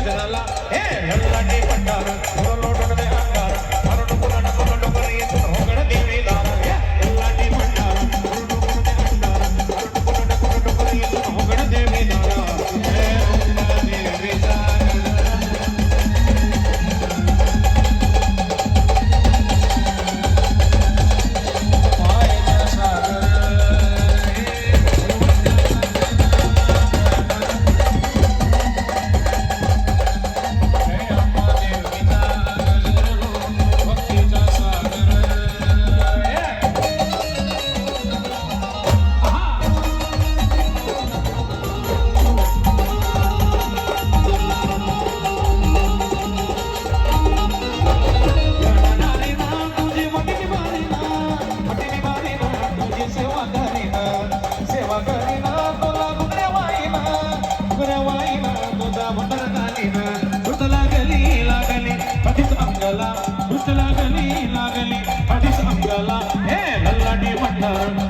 ஜனலா A வெள்ளடி Pandaram her